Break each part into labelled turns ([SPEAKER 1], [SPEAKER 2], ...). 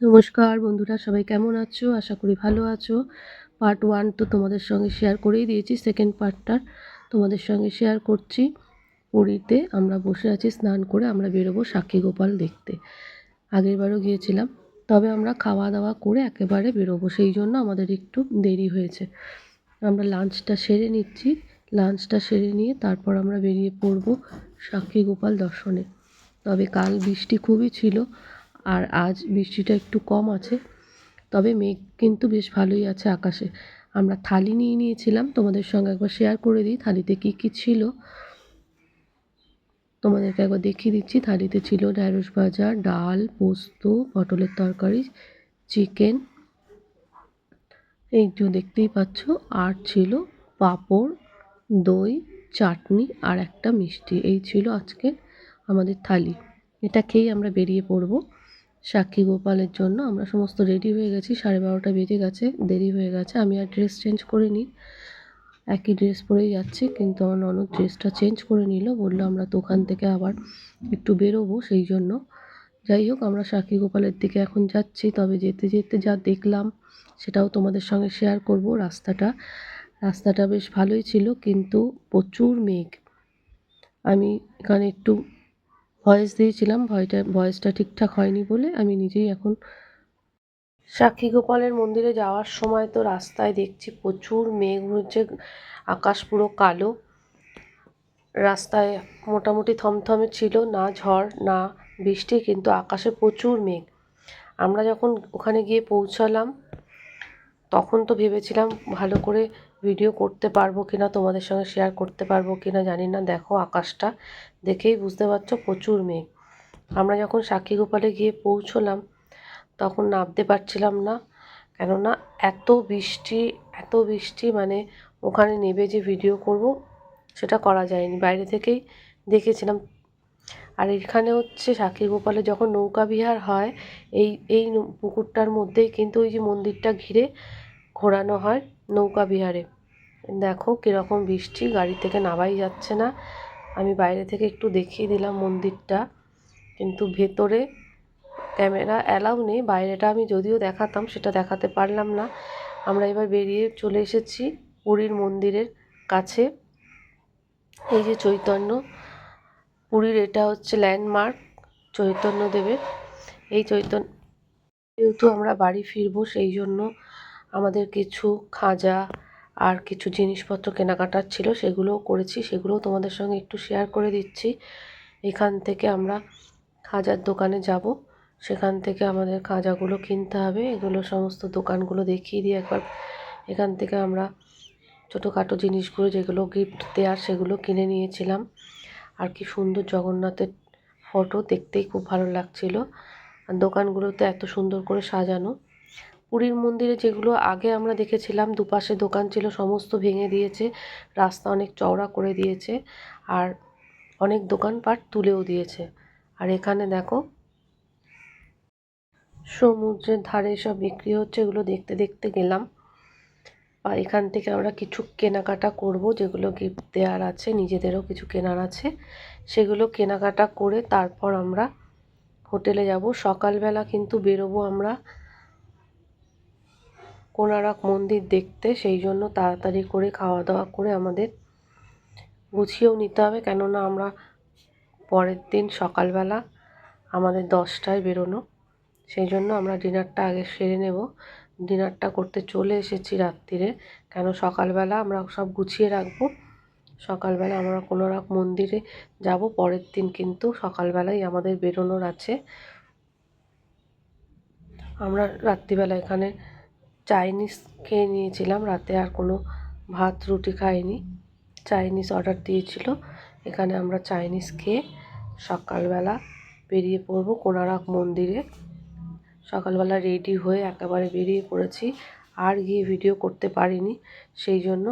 [SPEAKER 1] নমস্কার বন্ধুরা, সবাই কেমন আছো? আশা করি ভালো আছো। পার্ট ওয়ান তো তোমাদের সঙ্গে শেয়ার করেই দিয়েছি সেকেন্ড পার্টটা তোমাদের সঙ্গে শেয়ার করছি। পুরীতে আমরা বসে আছি, স্নান করে আমরা বেরোবো সাক্ষী গোপাল দেখতে। আগেরবারও গিয়েছিলাম, তবে আমরা খাওয়া দাওয়া করে একেবারে বেরোবো, সেই জন্য আমাদের একটু দেরি হয়েছে। আমরা লাঞ্চটা সেরে নিচ্ছি লাঞ্চটা সেরে নিয়ে তারপর আমরা বেরিয়ে পড়ব সাক্ষী গোপাল দর্শনে। তবে কাল বৃষ্টি খুবই ছিল আর আজ বৃষ্টিটা একটু কম আছে, তবে মেঘ কিন্তু বেশ ভালোই আছে আকাশে। আমরা থালি নিয়ে নিয়েছিলাম, তোমাদের সঙ্গে একবার শেয়ার করে দিই, থালিতে কী কী ছিল? তোমাদেরকে একবার দেখিয়ে দিচ্ছি, থালিতে ছিল ঢ্যাঁড়স ভাজা, ডাল, পোস্ত, পটলের তরকারি, চিকেন, এই যে দেখতেই পাচ্ছ। আর ছিল পাঁপড়, দই, চাটনি আর একটা মিষ্টি, এই ছিল আজকে আমাদের থালি। এটা খেয়েই আমরা বেরিয়ে পড়ব। সাক্ষী গোপালের জন্য আমরা সমস্ত রেডি হয়ে গেছি। সাড়ে বারোটা বেজে গেছে, দেরি হয়ে গেছে। আমি আর ড্রেস চেঞ্জ করে করিনি। একই ড্রেস পরেই যাচ্ছি, কিন্তু আমার ননদ ড্রেসটা চেঞ্জ করে নিল। বলল, আমরা তো ওখান থেকে আবার একটু বেরোবো, সেই জন্য। যাই হোক, আমরা সাক্ষী গোপালের দিকে এখন যাচ্ছি। তবে যেতে যেতে যা দেখলাম, সেটাও তোমাদের সঙ্গে শেয়ার করব। রাস্তাটা রাস্তাটা বেশ ভালোই ছিল, কিন্তু প্রচুর মেঘ। আমি এখানে একটু ভয়েস দিয়েছিলাম ভয়টা ভয়েসটা ঠিকঠাক হয়নি বলে আমি নিজেই এখন সাক্ষী গোপালের মন্দিরে যাওয়ার সময় তো রাস্তায় দেখছি প্রচুর মেঘ হচ্ছে, আকাশ পুরো কালো। রাস্তায় মোটামুটি থমথমে ছিল, না ঝড়, না বৃষ্টি, কিন্তু আকাশে প্রচুর মেঘ। আমরা যখন ওখানে গিয়ে পৌঁছালাম, তখন তো ভেবেছিলাম ভালো করে ভিডিও করতে পারব কি না তোমাদের সঙ্গে শেয়ার করতে পারব কি না জানি না। দেখো আকাশটা, দেখেই বুঝতে পারছ প্রচুর মেঘ। আমরা যখন সাক্ষী গোপালে গিয়ে পৌঁছলাম, তখন নামতে পারছিলাম না। কেননা এত বৃষ্টি এত বৃষ্টি মানে ওখানে নেবে যে ভিডিও করব, সেটা করা যায়নি। বাইরে থেকেই দেখেছিলাম। আর এখানে হচ্ছে সাক্ষী গোপালে যখন নৌকা বিহার হয়, এই এই পুকুরটার মধ্যেই কিন্তু ওই যে মন্দিরটা ঘিরে ঘোরানো হয়। নৌকা বিহারে। দেখো কীরকম বৃষ্টি, গাড়ি থেকে নামাই যাচ্ছে না। আমি বাইরে থেকে একটু দেখিয়ে দিলাম মন্দিরটা, কিন্তু ভেতরে ক্যামেরা অ্যালাউ নেই। বাইরেটা আমি যদিও দেখাতাম, সেটা দেখাতে পারলাম না। আমরা এবার বেরিয়ে চলে এসেছি পুরীর মন্দিরের কাছে। এই যে চৈতন্য, পুরীর এটা হচ্ছে ল্যান্ডমার্ক চৈতন্যদেবের। এই চৈতন্য, যেহেতু আমরা বাড়ি ফিরবো সেই জন্য আমাদের কিছু খাজা আর কিছু জিনিসপত্র কেনাকাটার ছিল, সেগুলোও করেছি, সেগুলোও তোমাদের সঙ্গে একটু শেয়ার করে দিচ্ছি। এখান থেকে আমরা খাজার দোকানে যাব। সেখান থেকে আমাদের খাজাগুলো কিনতে হবে। এগুলো সমস্ত দোকানগুলো দেখিয়ে দিই একবার। এখান থেকে আমরা ছোটোখাটো জিনিসগুলো, যেগুলো গিফট দেওয়ার, সেগুলো কিনে নিয়েছিলাম। আর কি সুন্দর জগন্নাথের ফটো দেখতেই খুব ভালো লাগছিল। আর দোকানগুলোতে এত সুন্দর করে সাজানো। পুরীর মন্দিরে যেগুলো আগে আমরা দেখেছিলাম, দুপাশে দোকান ছিল, সমস্ত ভেঙে দিয়েছে, রাস্তা অনেক চওড়া করে দিয়েছে আর অনেক দোকানপাট তুলেও দিয়েছে। আর এখানে দেখো, সমুদ্রের ধারে সব বিক্রি হচ্ছে, এগুলো দেখতে দেখতে গেলাম। আর এখান থেকে আমরা কিছু কেনাকাটা করব, যেগুলো গিফট দেওয়ার আছে, নিজেদেরও কিছু কেনার আছে। সেগুলো কেনাকাটা করে তারপর আমরা হোটেলে যাব। সকালবেলা কিন্তু বেরোবো আমরা কোনারক মন্দির দেখতে, সেই জন্য তাড়াতাড়ি করে খাওয়া দাওয়া করে আমাদের গুছিয়েও নিতে হবে। কেননা আমরা পরের দিন সকালবেলা আমাদের দশটায় বেরোনো, সেই জন্য আমরা ডিনারটা আগে সেরে নেব। ডিনারটা করতে চলে এসেছি রাত্রিরে কেন সকালবেলা আমরা সব গুছিয়ে রাখব। সকালবেলা আমরা কোনো রকম মন্দিরে যাব, পরের দিন কিন্তু সকালবেলাই আমাদের বেরোনোর আছে। আমরা রাত্রিবেলা এখানে চাইনিজ খেয়ে নিয়েছিলাম, রাতে আর কোনো ভাত, রুটি খাইনি। চাইনিজ অর্ডার দিয়েছিল। এখানে আমরা চাইনিজ খেয়ে সকালবেলা বেরিয়ে পড়ব কোনারক মন্দিরে। সকালবেলা রেডি হয়ে একেবারে বেরিয়ে পড়েছি। আর গিয়ে ভিডিও করতে পারিনি। সেই জন্য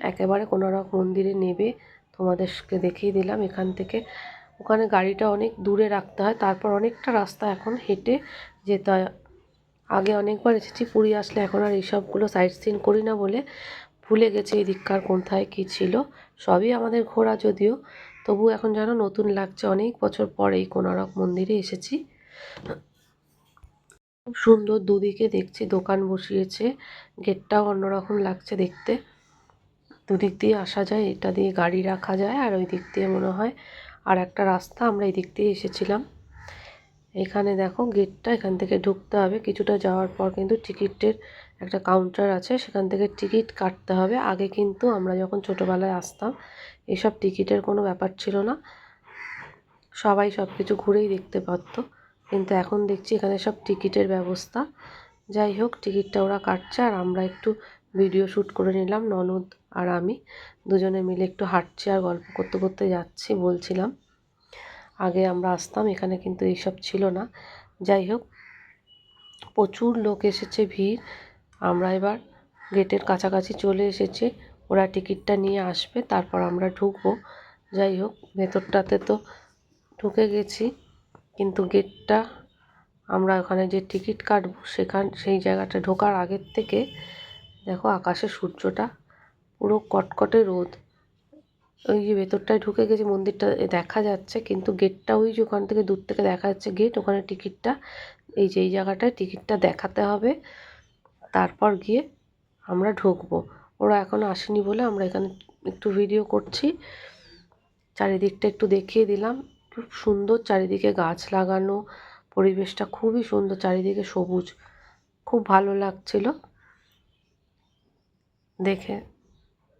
[SPEAKER 1] একেবারে কোনারক মন্দিরে নেবে তোমাদেরকে দেখিয়ে দিলাম এখান থেকে। ওখানে গাড়িটা অনেক দূরে রাখতে হয়, তারপর অনেকটা রাস্তা এখন হেঁটে যেতে হয়। আগে অনেকবার এসেছি, পুরী আসলে এখন আর এইসবগুলো সাইট সিন করি না বলে ভুলে গেছি এদিককার কোথায় কী ছিল। সবই আমাদের ঘোরা যদিও তবু এখন যেন নতুন লাগছে। অনেক বছর পর এই কোনারক মন্দিরে এসেছি। খুব সুন্দর দুদিকে দেখছি, দোকান বসিয়েছে, গেটটাও অন্যরকম লাগছে দেখতে। দুদিক দিয়ে আসা যায়, এটা দিয়ে গাড়ি রাখা যায়, আর ওই দিক দিয়ে মনে হয় আর একটা রাস্তা। আমরা এই দিক দিয়ে এসেছিলাম। এখানে দেখো গেটটা, এখান থেকে ঢুকতে হবে। কিছুটা যাওয়ার পর কিন্তু টিকিটের একটা কাউন্টার আছে, সেখান থেকে টিকিট কাটতে হবে। আগে কিন্তু আমরা যখন ছোটোবেলায় আসতাম, এসব টিকিটের কোনো ব্যাপার ছিল না। সবাই সব কিছু ঘুরেই দেখতে পারতো। কিন্তু এখন দেখছি এখানে সব টিকিটের ব্যবস্থা। যাই হোক, টিকিটটা ওরা কাটছে আর আমরা একটু ভিডিও শ্যুট করে নিলাম, ননদ আর আমি দুজনে মিলে একটু হাঁটছি আর গল্প করতে করতে যাচ্ছি বলছিলাম। আগে আমরা আসতাম, এখানে কিন্তু এইসব ছিল না। যাই হোক, প্রচুর লোক এসেছে ভিড়। আমরা এবার গেটের কাছাকাছি চলে এসেছি। ওরা টিকিটটা নিয়ে আসবে, তারপর আমরা ঢুকবো। যাই হোক, ভেতরটাতে তো ঢুকে গেছি, কিন্তু গেটটা আমরা ওখানে যে টিকিট কাটবো, সেখান, সেই জায়গাটা ঢোকার আগের থেকে, দেখো আকাশে সূর্যটা পুরো কটকটে রোদ। ওই যে ভেতরটায় ঢুকে গেছে, মন্দিরটা দেখা যাচ্ছে, কিন্তু গেটটা ওই যে ওখান থেকে দূর থেকে দেখা যাচ্ছে গেট ওখানে টিকিটটা এই যে, এই জায়গাটায় টিকিটটা দেখাতে হবে। তারপর গিয়ে আমরা ঢুকবো। ওরা এখনও আসেনি বলে আমরা এখানে একটু ভিডিও করছি। চারিদিকটা একটু দেখিয়ে দিলাম। খুব সুন্দর চারিদিকে গাছ লাগানো, পরিবেশটা খুবই সুন্দর, চারিদিকে সবুজ। খুব ভালো লাগছিল। দেখে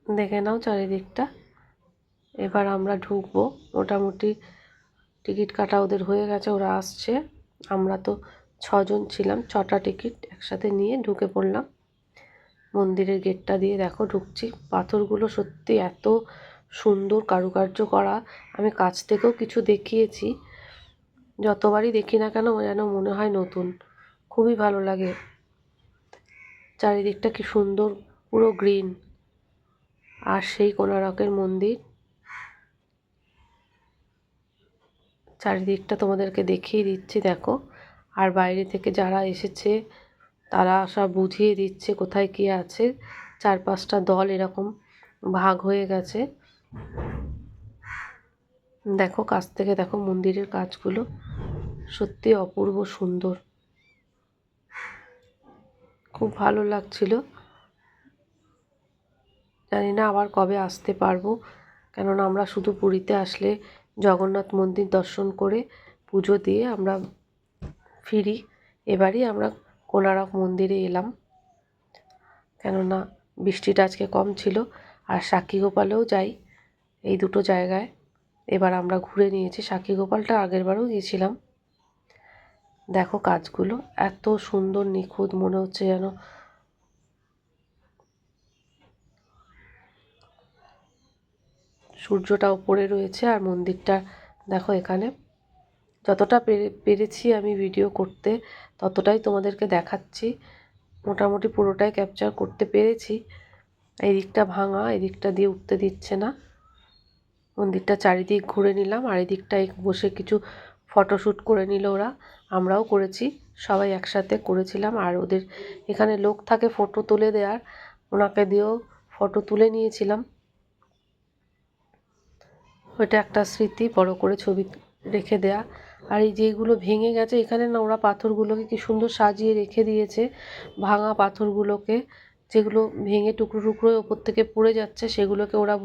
[SPEAKER 1] দেখে নাও চারিদিকটা। এবার আমরা ঢুকবো। মোটামুটি টিকিট কাটা ওদের হয়ে গেছে, ওরা আসছে। আমরা তো ছজন ছিলাম, ছটা টিকিট একসাথে নিয়ে ঢুকে পড়লাম। মন্দিরের গেটটা দিয়ে দেখো ঢুকছি। পাথরগুলো সত্যি এত সুন্দর কারুকার্য করা। আমি কাছ থেকেও কিছু দেখিয়েছি। যতবারই দেখি না কেন, যেন মনে হয় নতুন। খুবই ভালো লাগে। চারিদিকটা কি সুন্দর, পুরো গ্রিন। আর সেই কোনারকের মন্দির। চারিদিকটা তোমাদেরকে দেখিয়ে দিচ্ছি, দেখো। আর বাইরে থেকে যারা এসেছে, তারা সব বুঝিয়ে দিচ্ছে কোথায় কী আছে। চার পাঁচটা দল এরকম ভাগ হয়ে গেছে। দেখো, কাছ থেকে দেখো মন্দিরের কাজগুলো। সত্যি অপূর্ব সুন্দর। খুব ভালো লাগছিল। জানি না আবার কবে আসতে পারব। কেননা আমরা শুধু পুরীতে আসলে জগন্নাথ মন্দির দর্শন করে পুজো দিয়ে আমরা ফিরি। এবারই আমরা কোনারক মন্দিরে এলাম। কেননা বৃষ্টিটা আজকে কম ছিল আর সাক্ষী গোপালেও যাই এই দুটো জায়গায়। এবার আমরা ঘুরে নিয়েছি সাক্ষী গোপালটা আগের বারেও গিয়েছিলাম। দেখো কাজগুলো, এত সুন্দর নিখুঁত মনে হচ্ছে যেন সূর্যটা ওপরে রয়েছে আর মন্দিরটা দেখো এখানে। যতটা পেরেছি আমি ভিডিও করতে, ততটাই তোমাদেরকে দেখাচ্ছি। মোটামুটি পুরোটাই ক্যাপচার করতে পেরেছি। এই দিকটা ভাঙা, এদিকটা দিয়ে উঠতে দিচ্ছে না। মন্দিরটা চারিদিক ঘুরে নিলাম আর এদিকটায় বসে কিছু ফটোশ্যুট করে নিল ওরা। আমরাও করেছি, সবাই একসাথে করেছিলাম আর ওদের এখানে লোক থাকে ফটো তুলে দেওয়ার, ওনাকে দিয়েও ফটো তুলে নিয়েছিলাম। ওইটা একটা স্মৃতি বড় করে ছবি রেখে দেয়া। আর এই যেগুলো ভেঙে গেছে, এখানে না ওরা পাথরগুলোকে কি সুন্দর সাজিয়ে রেখে দিয়েছে, ভাঙা পাথরগুলোকে। যেগুলো ভেঙে টুকরো টুকরো ওপর থেকে পড়ে যাচ্ছে, সেগুলোকে ওরা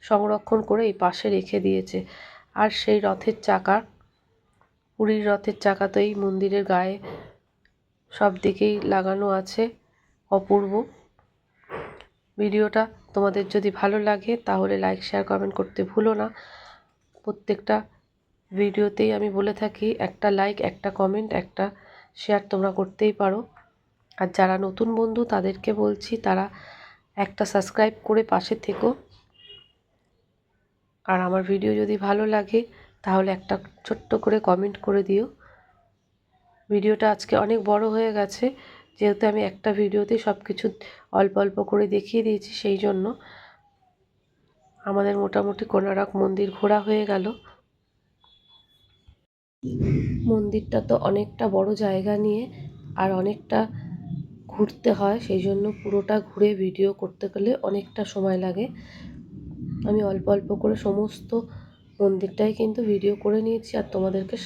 [SPEAKER 1] সংরক্ষণ করে এই পাশে রেখে দিয়েছে। আর সেই রথের চাকা, পুরীর রথের চাকা তো এই মন্দিরের গায়ে সব দিকেই লাগানো আছে, অপূর্ব। ভিডিওটা তোমাদের যদি ভালো লাগে তাহলে লাইক শেয়ার কমেন্ট করতে ভুলো না। প্রত্যেকটা ভিডিওতেই আমি বলে থাকি, একটা লাইক একটা কমেন্ট একটা শেয়ার তোমরা করতেই পারো। আর যারা নতুন বন্ধু তাদেরকে বলছি, তারা একটা সাবস্ক্রাইব করে পাশে থেকো। আর আমার ভিডিও যদি ভালো লাগে, তাহলে একটা ছোট্ট করে কমেন্ট করে দিও। ভিডিওটা আজকে অনেক বড় হয়ে গেছে। যেহেতু আমি একটা ভিডিওতে সব কিছু অল্প অল্প করে দেখিয়ে দিয়েছি, সেই জন্য আমাদের মোটামুটি কোনারক মন্দির ঘোরা হয়ে গেল। মন্দিরটা তো অনেকটা বড় জায়গা নিয়ে আর অনেকটা ঘুরতে হয়, সেই জন্য পুরোটা ঘুরে ভিডিও করতে গেলে অনেকটা সময় লাগে। আমি অল্প অল্প করে সমস্ত মন্দিরটাই কিন্তু ভিডিও করে নিয়েছি আর তোমাদেরকে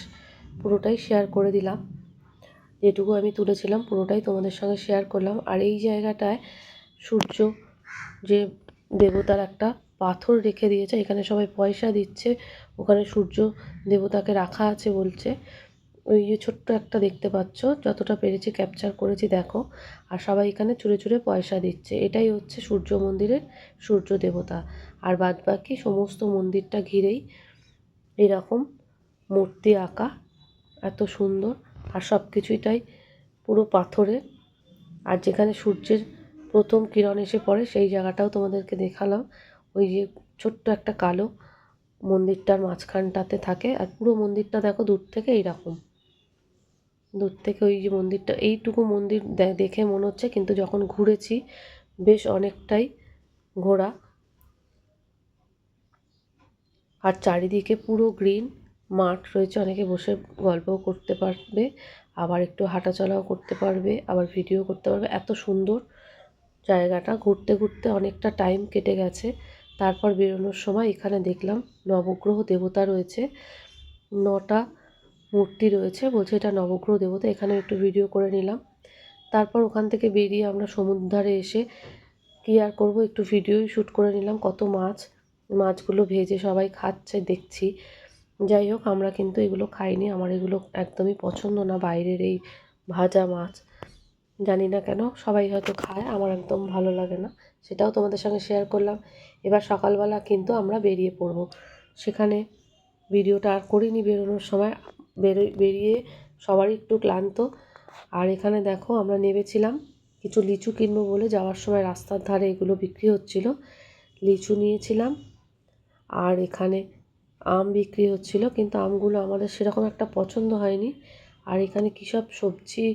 [SPEAKER 1] পুরোটাই শেয়ার করে দিলাম। যেটুকু আমি তুলেছিলাম পুরোটাই তোমাদের সঙ্গে শেয়ার করলাম। আর এই জায়গাটায় সূর্য যে দেবতার একটা পাথর রেখে দিয়েছে, এখানে সবাই পয়সা দিচ্ছে, ওখানে সূর্য দেবতাকে রাখা আছে বলছে। ওই যে ছোট্ট একটা দেখতে পাচ্ছ, যতটা পেরেছি ক্যাপচার করেছি, দেখো। আর সবাই এখানে চুরে চুরে পয়সা দিচ্ছে। এটাই হচ্ছে সূর্য মন্দিরের সূর্য দেবতা। আর বাদ বাকি সমস্ত মন্দিরটা ঘিরেই এরকম মূর্তি আঁকা, এত সুন্দর। আর সব কিছুটাই পুরো পাথরের আর যেখানে সূর্যের প্রথম কিরণ এসে পড়ে, সেই জায়গাটাও তোমাদেরকে দেখালাম। ওই যে ছোট্ট একটা কালো মন্দিরটার মাঝখানটাতে থাকে। আর পুরো মন্দিরটা দেখো দূর থেকে এইরকম। দূর থেকে ওই যে মন্দিরটা, এইটুকু মন্দির দেখে মনে হচ্ছে। কিন্তু যখন ঘুরেছি, বেশ অনেকটাই ঘোরা। আর চারিদিকে পুরো গ্রিন। মাঠ রয়েছে, অনেকে বসে গল্পও করতে পারবে, আবার একটু হাঁটাচলাও করতে পারবে, আবার ভিডিও করতে পারবে। এত সুন্দর জায়গাটা, ঘুরতে ঘুরতে অনেকটা টাইম কেটে গেছে। তারপর বেরোনোর সময় এখানে দেখলাম নবগ্রহ দেবতা রয়েছে, নটা মূর্তি রয়েছে, বলছে এটা নবগ্রহ দেবতা, এখানে একটু ভিডিও করে নিলাম। তারপর ওখান থেকে বেরিয়ে আমরা সমুদ্র এসে কী আর করব, একটু ভিডিওই শ্যুট করে নিলাম, কত মাছ, মাছগুলো ভেজে সবাই খাচ্ছে, দেখছি। যাই হোক, আমরা কিন্তু এগুলো খাইনি। আমার এগুলো একদমই পছন্দ না, বাইরের এই ভাজা মাছ। জানি না কেন, সবাই হয়তো খায়, আমার একদম ভালো লাগে না। সেটাও তোমাদের সঙ্গে শেয়ার করলাম। এবার সকালবেলা কিন্তু আমরা বেরিয়ে পড়ব। সেখানে ভিডিওটা আর করিনি বেরোনোর সময়। বেরোই বেরিয়ে সবারই একটু ক্লান্ত। আর এখানে দেখো, আমরা নেমেছিলাম। কিছু লিচু কিনবো বলে যাওয়ার সময় রাস্তার ধারে এগুলো বিক্রি হচ্ছিল। লিচু নিয়েছিলাম। আর এখানে আম বিক্রি হচ্ছিল, কিন্তু আমগুলো আমাদের সেরকম একটা পছন্দ হয়নি। আর এখানে কী সব সবজি,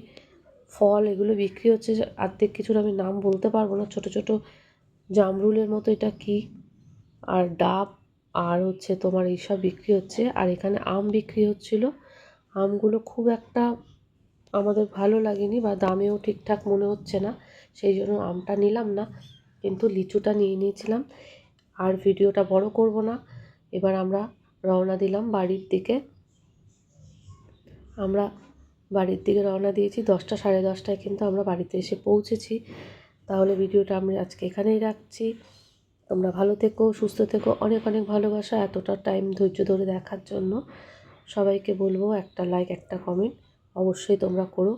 [SPEAKER 1] ফল এগুলো বিক্রি হচ্ছে, যে অর্ধেক কিছুর আমি নাম বলতে পারব না। ছোটো ছোটো জামরুলের মতো এটা কী? আর ডাব, আর হচ্ছে তোমার এইসব বিক্রি হচ্ছে। আর এখানে আম বিক্রি হচ্ছিল। আমগুলো খুব একটা আমাদের ভালো লাগেনি বা দামেও ঠিকঠাক মনে হচ্ছে না, সেই জন্য আমটা নিলাম না, কিন্তু লিচুটা নিয়ে নিয়েছিলাম। আর ভিডিওটা বড় করব না। এবার আমরা রওনা দিলাম বাড়ির দিকে। আমরা বাড়ির দিকে রওনা দিয়েছি দশটা, সাড়ে দশটায় কিন্তু আমরা বাড়িতে এসে পৌঁছেছি। তাহলে ভিডিওটা আমি আজকে এখানেই রাখছি। তোমরা ভালো থেকো, সুস্থ থেকো। অনেক অনেক ভালোবাসা এতটা টাইম ধৈর্য ধরে দেখার জন্য। সবাইকে বলব একটা লাইক, একটা কমেন্ট অবশ্যই তোমরা করো।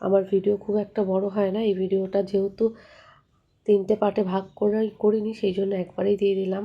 [SPEAKER 1] আমার ভিডিও খুব একটা বড় হয় না। এই ভিডিওটা যেহেতু তিনটে পার্টে ভাগ করে করিনি, সেই জন্য একবারেই দিয়ে দিলাম।